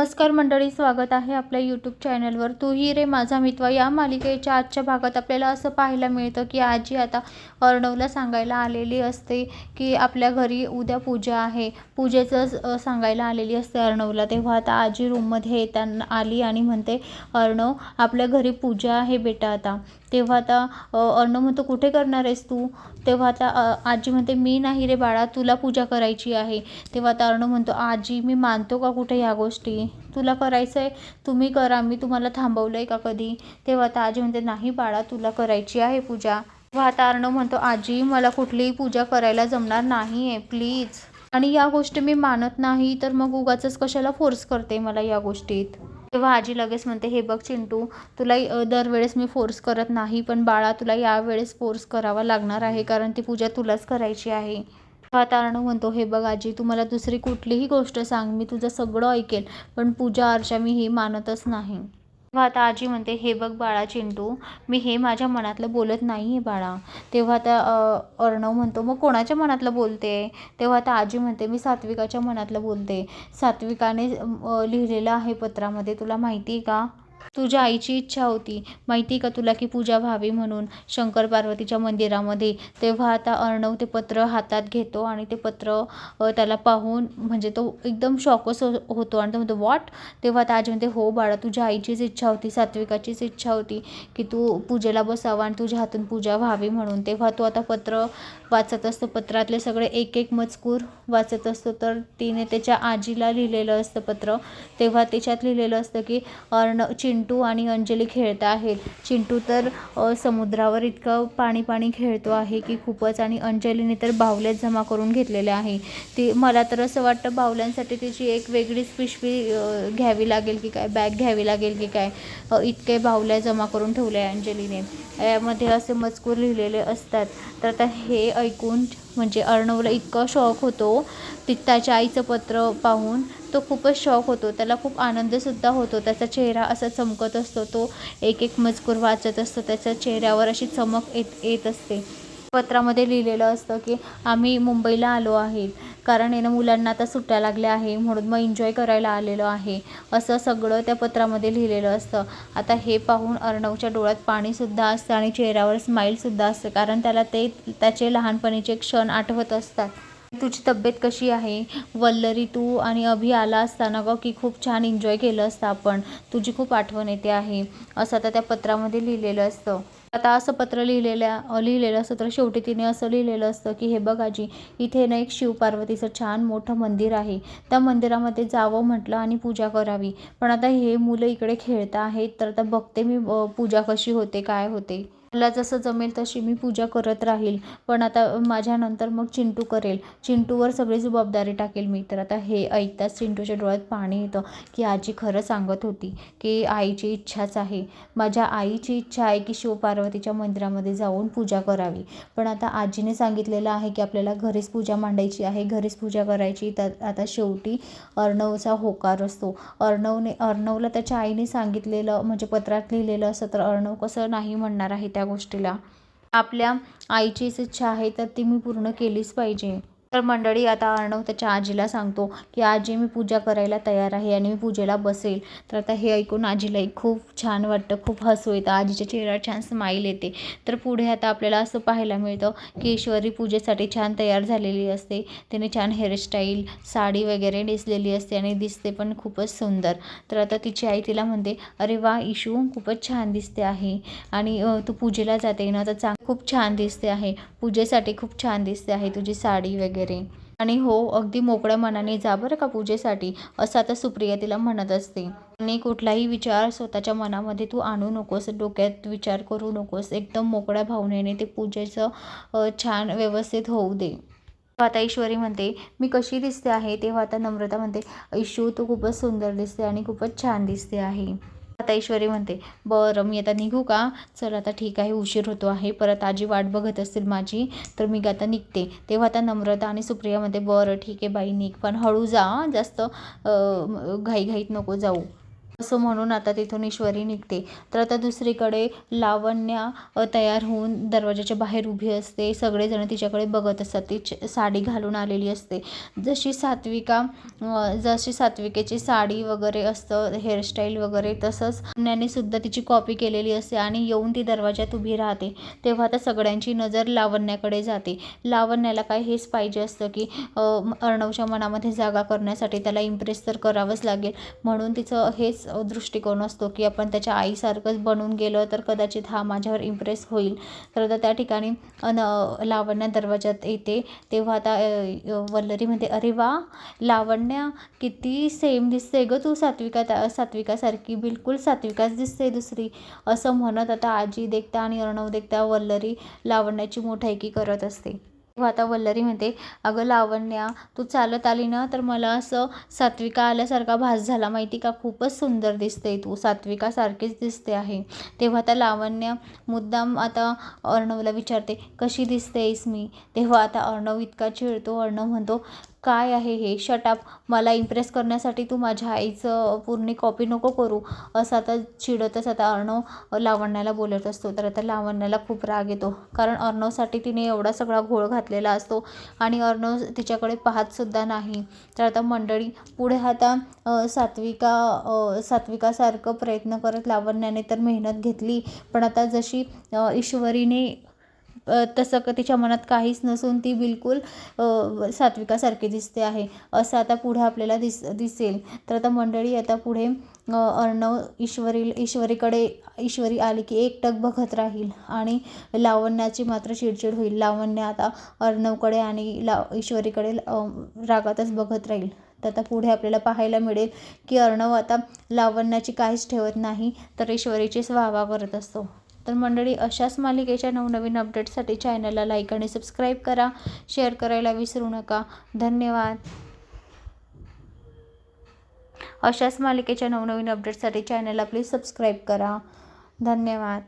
नमस्कार मंडळी स्वागत आहे आपल्या यूट्यूब चॅनलवर तू ही रे माझा मित्र या मालिकेच्या आजच्या भागात आपल्याला असं पाहायला मिळतं की आजी आता अर्णवला सांगायला आलेली असते की आपल्या घरी उद्या पूजा आहे. पूजेचं सांगायला आलेली असते अर्णवला. तेव्हा आता आजी रूममध्ये येताना आली आणि म्हणते अर्णव आपल्या घरी पूजा आहे बेटा आता. तेव्हा आता अ, अर्णव म्हणतो कुठे करणार आहेस तू? तेव्हा आता आजी म्हणते मी नाही रे बाळा तुला पूजा करायची आहे. तेव्हा आता अर्णव म्हणतो आजी मी मानतो का कुठे ह्या गोष्टी? तुला करायचं आहे तुम्ही करा मी तुम्हाला थांबवलं आहे का कधी? तेव्हा आता आजी म्हणते नाही बाळा तुला करायची आहे पूजा. तेव्हा आता अर्णव म्हणतो आजी मला कुठलीही पूजा करायला जमणार नाही आहे प्लीज. आणि या गोष्टी मी मानत नाही तर मग उगाच कशाला फोर्स करते मला या गोष्टीत? तेव्हा आजी लगेच म्हणते हे बघ चिंटू तुला दरवेळेस मी फोर्स करत नाही पण बाळा तुला यावेळेस फोर्स करावा लागणार आहे कारण ती पूजा तुलाच करायची आहे. तेव्हा म्हणतो हे बघ आजी तू मला दुसरी कुठलीही गोष्ट सांग मी तुझं सगळं ऐकेल पण पूजा अर्चा मी ही मानतच नाही. तेव्हा आता आजी म्हणते हे बघ बाळा चिंटू मी हे माझ्या मनातलं बोलत नाही आहे बाळा. तेव्हा आता अर्णव म्हणतो मग कोणाच्या मनातलं बोलते? तेव्हा आता आजी म्हणते मी सात्विकाच्या मनातलं बोलते. सात्विकाने लिहिलेलं आहे पत्रामध्ये तुला माहिती आहे का? तुझ्या आईची इच्छा होती. माहिती आहे का तुला की पूजा व्हावी म्हणून शंकर पार्वतीच्या मंदिरामध्ये. तेव्हा आता अर्णव ते पत्र हातात घेतो आणि ते पत्र त्याला पाहून म्हणजे तो एकदम शॉकच हो होतो आणि तो म्हणतो वॉट तेव्हा आता आजी म्हणते हो बाळा तुझ्या आईचीच इच्छा होती सात्विकाचीच इच्छा होती की तू पूजेला बसावा आणि तुझ्या हातून पूजा व्हावी म्हणून. तेव्हा तो आता पत्र वाचत असतो. पत्रातले सगळे एक एक मजकूर वाचत असतो. तर तिने त्याच्या आजीला लिहिलेलं असतं पत्र. तेव्हा त्याच्यात लिहिलेलं असतं की अर्ण चिंटू आणि अंजली खेळत आहेत. चिंटू तर समुद्रावर इतकं पाणी पाणी खेळतो आहे की खूपच आणि अंजलीने तर बाहुल्यात जमा करून घेतलेल्या आहे. ती मला तर असं वाटतं बाहुल्यांसाठी तिची एक वेगळीच पिशवी घ्यावी लागेल की काय बॅग घ्यावी लागेल की काय इतके बाहुल्या जमा करून ठेवले अंजलीने. यामध्ये असे मजकूर लिहिलेले असतात. तर आता हे ऐकून म्हणजे अर्णवला इतका शॉक होतो ती त्याच्या आईचं पत्र पाहून तो खूपच शॉक होतो. त्याला खूप आनंदसुद्धा होतो. त्याचा चेहरा असा चमकत असतो. तो एक एक मजकूर वाचत असतो. त्याच्या चेहऱ्यावर अशी चमक येत येत असते. पत्रामध्ये लिहिलेलं असतं की आम्ही मुंबईला आलो आहे. कारण आहे ना मुलांना आता सुट्ट्या लागल्या आहे म्हणून मग एन्जॉय करायला आलेलो आहे. असं सगळं त्या पत्रामध्ये लिहिलेलं असतं. आता हे पाहून अर्णवच्या डोळ्यात पाणीसुद्धा असतं आणि चेहऱ्यावर स्माईलसुद्धा असतं. कारण त्याला ते त्याचे लहानपणीचे क्षण आठवत असतात. तुझी तब्येत कशी आहे? वल्लरी तू आणि अभि आला असताना गं की खूप छान एन्जॉय केलं असतं आपण. तुझी खूप आठवण येते आहे. असं आता त्या पत्रामध्ये लिहिलेलं असतं. आता असं पत्र लिहिलेलं लिहिलेलं असतं तर शेवटी तिने असं लिहिलेलं असतं की हे बघ आजी इथे ना एक शिवपार्वतीचं छान मोठं मंदिर आहे. त्या मंदिरामध्ये जावं म्हटलं आणि पूजा करावी. पण आता हे मुलं इकडे खेळता आहेत तर आता बघते मी पूजा कशी होते काय होते. मला जसं जमेल तशी मी पूजा करत राहील. पण आता माझ्यानंतर मग चिंटू करेल. चिंटूवर सगळी जबाबदारी टाकेल मी. तर आता हे ऐकताच चिंटूच्या डोळ्यात पाणी येतं की आजी खरं सांगत होती की आईची इच्छाच आहे. माझ्या आईची इच्छा आहे की शिवपार्वतीच्या मंदिरामध्ये जाऊन पूजा करावी. पण आता आजीने सांगितलेलं आहे की आपल्याला घरीच पूजा मांडायची आहे. घरीच पूजा करायची. तर आता शेवटी अर्णवचा होकार असतो. अर्णवने अर्णवला त्याच्या आईने सांगितलेलं म्हणजे पत्रात लिहिलेलं असं तर अर्णव कसं नाही म्हणणार आहे त्या त्या गोष्टीला. आपल्या आईचीच इच्छा आहे तर ती मी पूर्ण केलीच पाहिजे. तर मंडळी आता अर्णव त्याच्या आजीला सांगतो की आजी मी पूजा करायला तयार आहे आणि मी पूजेला बसेल. तर आता हे ऐकून आजीलाही खूप छान वाटतं खूप हसू येतं. आजीच्या चेहऱ्यावर छान स्माईल येते. तर पुढे आता आपल्याला असं पाहायला मिळतं की ईश्वरी पूजेसाठी छान तयार झालेली असते. तिने छान हेअरस्टाईल साडी वगैरे नेसलेली असते आणि दिसते पण खूपच सुंदर. तर आता तिची आई तिला म्हणते अरे वा इशू खूपच छान दिसते आहे आणि तू पूजेला जाते ना तर चांग खूप छान दिसते आहे. पूजेसाठी खूप छान दिसते आहे तुझी साडी वगैरे. आणि हो अगदी मोकळ्या मनाने जा बरं का पूजेसाठी असं आता सुप्रिया तिला म्हणत असते. आणि कुठलाही विचार स्वतःच्या मनामध्ये तू आणू नकोस डोक्यात विचार करू नकोस. एकदम मोकळ्या भावनेने ते पूजेचं छान व्यवस्थित होऊ दे. आता ईश्वरी म्हणते मी कशी दिसते आहे? तेव्हा आता नम्रता म्हणते ईशू तू खूपच सुंदर दिसते आणि खूपच छान दिसते आहे. आता ईश्वरी म्हणते बरं मी आता निघू का? चल आता ठीक आहे उशीर होतो आहे. परत आजी वाट बघत असतील माझी तर मी आता निघते. तेव्हा आता नम्रता आणि सुप्रिया म्हणते बरं ठीक आहे बाई निघ. पण हळू जा जास्त घाईघाईत नको जाऊ. असं म्हणून आता तिथून ईश्वरी निघते. तर आता दुसरीकडे लावण्या तयार होऊन दरवाजाच्या बाहेर उभी असते. सगळेजण तिच्याकडे बघत असतात. ती साडी घालून आलेली असते. जशी सात्विका जशी सात्विकेची साडी वगैरे असतं हेअरस्टाईल वगैरे तसंच लावण्याने सुद्धा तिची कॉपी केलेली असते आणि येऊन ती दरवाजात उभी राहते. तेव्हा आता सगळ्यांची नजर लावण्याकडे जाते. लावण्याला काय हेच पाहिजे असतं की अर्णवच्या मनामध्ये जागा करण्यासाठी त्याला इम्प्रेस तर करावंच लागेल. म्हणून तिचं हेच दृष्टिकोन असतो की आपण त्याच्या आईसारखंच बनून गेलं तर कदाचित हा माझ्यावर इम्प्रेस होईल. तर आता त्या ठिकाणी अन लावण्या दरवाजात येते. तेव्हा आता वल्लरी म्हणते अरे वा! लावण्या किती सेम दिसते गं तू सात्विका त्या सात्विकासारखी. बिलकुल सात्विकाच दिसते दुसरी. असं म्हणत आता आजी देखता आणि अर्णव देखता वल्लरी लावण्याची मोठायकी करत असते. आता वल्लरी म्हणते अगं लावण्या तू चालत आली ना तर मला असं सात्विका आल्यासारखा भास झाला. माहिती का? खूपच सुंदर दिसते तू. सात्विकासारखीच दिसते आहे. तेव्हा आता लावण्या मुद्दाम आता अर्णवला विचारते कशी दिसतेस मी? तेव्हा आता अर्णव इतका चिडतो. अर्णव म्हणतो काय आहे हे? शटाप मला इम्प्रेस करण्यासाठी तू माझ्या आईचं पूर्ण कॉपी नको करू. असं आता चिडतच आता अर्णव लावण्याला बोलत असतो. तर आता लावण्याला खूप राग येतो. कारण अर्णवसाठी तिने एवढा सगळा घोळ घातलेला असतो आणि अर्णव तिच्याकडे पाहतसुद्धा नाही. तर आता मंडळी पुढे आता सात्विका सात्विकासारखं प्रयत्न करत लावण्याने तर मेहनत घेतली. पण आता जशी ईश्वरीने तसं क तिच्या मनात काहीच नसून ती बिलकुल सात्विकासारखी दिसते आहे. असं आता पुढे आपल्याला दिस दिसेल. तर आता मंडळी आता पुढे अर्णव ईश्वरी ईश्वरीकडे ईश्वरी आली की एकटक बघत राहील आणि लावण्याची मात्र चिडचिड होईल. लावण्य आता अर्णवकडे आणि लाव ईश्वरीकडे रागातच बघत राहील. तर आता पुढे आपल्याला पाहायला मिळेल की अर्णव आता लावण्याची काहीच ठेवत नाही तर ईश्वरीचीच वाहवा करत असतो. तर मंडळी अशाच मालिकेच्या नवनवीन अपडेट्ससाठी चॅनलला लाईक आणि सबस्क्राईब करा. शेअर करायला विसरू नका. धन्यवाद. अशाच मालिकेच्या नवनवीन अपडेट्ससाठी चॅनलला प्लीज सबस्क्राईब करा. धन्यवाद.